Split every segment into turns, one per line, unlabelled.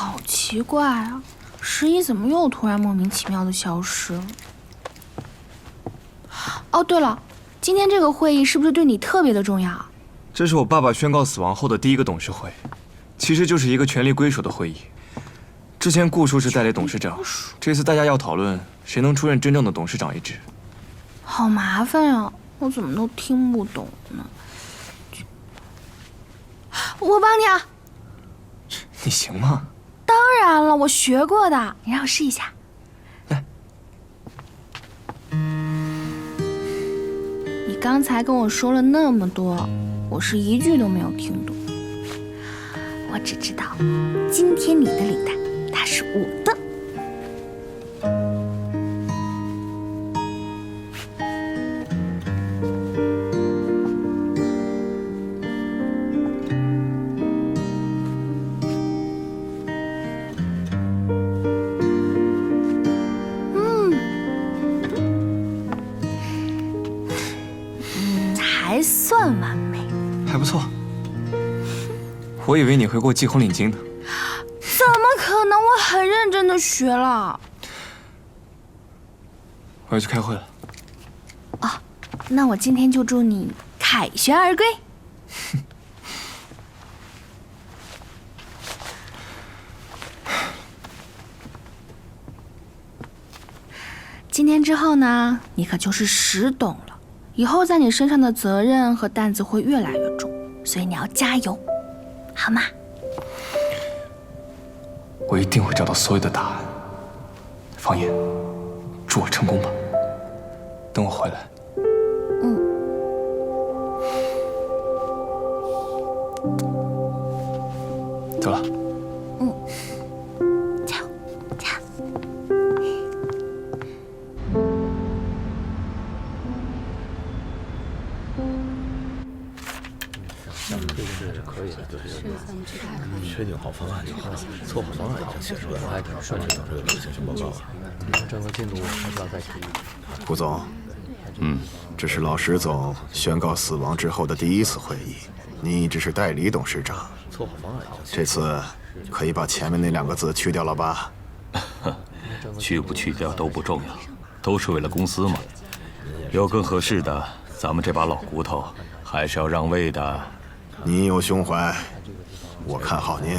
好奇怪啊，十一怎么又突然莫名其妙的消失了？哦，对了，今天这个会议是不是对你特别的重要？
这是我爸爸宣告死亡后的第一个董事会，其实就是一个权力归属的会议。之前顾叔是代理董事长，这次大家要讨论谁能出任真正的董事长一职。
好麻烦呀，我怎么都听不懂呢？我帮你啊！
你行吗？
当然了，我学过的，你让我试一下。
来，
你刚才跟我说了那么多，我是一句都没有听懂。我只知道，今天你的领带，它是我的。算完美，
还不错。我以为你会给我系红领巾呢。
怎么可能？我很认真的学了。
我要去开会了。
哦，那我今天就祝你凯旋而归。今天之后呢，你可就是十董了。以后在你身上的责任和担子会越来越重，所以你要加油，好吗？
我一定会找到所有的答案。方言，祝我成功吧。等我回来。
嗯。
走了。
嗯。
确定好方案就好，策划方案已经写出来了，顺着等这个情形报告。
整个进度还是要再提。
顾总，嗯，这是老石总宣告死亡之后的第一次会议，你只是代理董事长。
策划方案已经
这次可以把前面那两个字去掉了吧？
去不去掉都不重要，都是为了公司嘛。有更合适的，咱们这把老骨头还是要让位的。
你有胸怀，我看好您。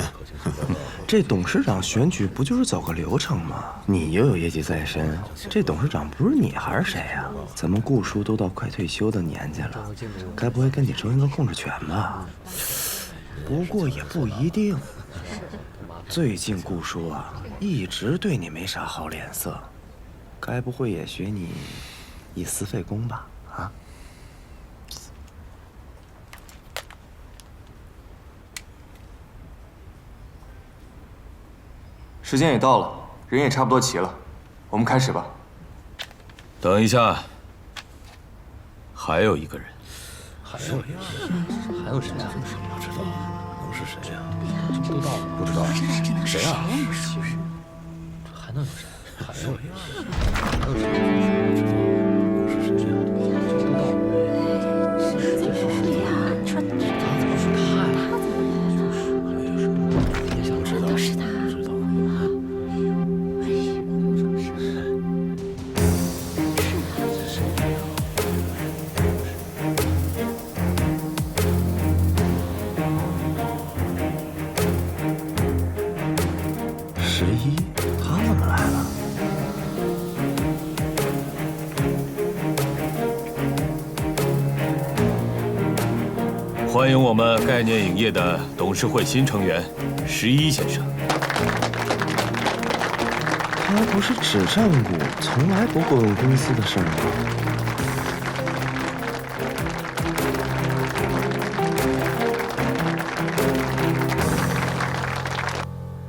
这董事长选举不就是走个流程吗？你又有业绩在身，这董事长不是你还是谁呀？咱们顾叔都到快退休的年纪了，该不会跟你争一个控制权吧？不过也不一定。最近顾叔啊，一直对你没啥好脸色，该不会也学你以私废公吧？啊？
时间也到了，人也差不多齐了，我们开始吧。
等一下，还有一个人。
还有一个，还有谁啊？不知道，能是谁呀？不知道，不知道，谁啊？还能有谁？还有一个，还有谁？
欢迎我们概念影业的董事会新成员十一先生。
他不是只占股，从来不过问公司的事儿吗？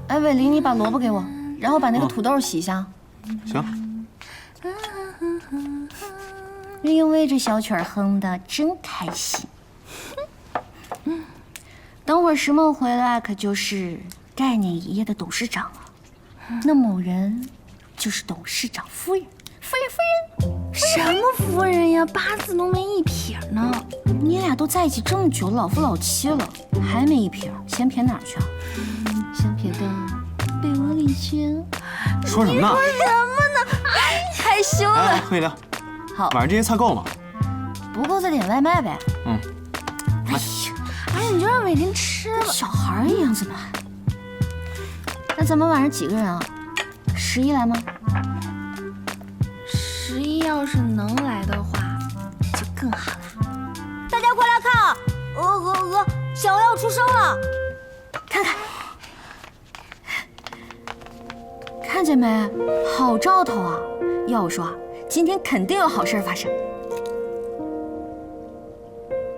哎，伟林，你把萝卜给我，然后把那个土豆洗一下。
行，
因为这小曲儿哼的真开心。等会儿石梦回来，可就是概念影业的董事长了。那某人就是董事长夫人，夫人夫人。
什么夫人呀？八字都没一撇呢。
你俩都在一起这么久，老夫老妻了，还没一撇，先撇哪儿去啊？
先撇到
被窝里去。
说什么呢？
说什么呢害羞
来，
了。
喝饮料。
好
晚上这些菜够吗？
不够再点外卖呗。
嗯。
你就让伟霆吃吧
跟。小孩一样，怎么还？那咱们晚上几个人啊？十一来吗？
十一要是能来的话，就更好了。
大家快来看啊！鹅鹅鹅，小鹅要出生了！看看，看见没？好兆头啊！要我说啊，今天肯定有好事发生。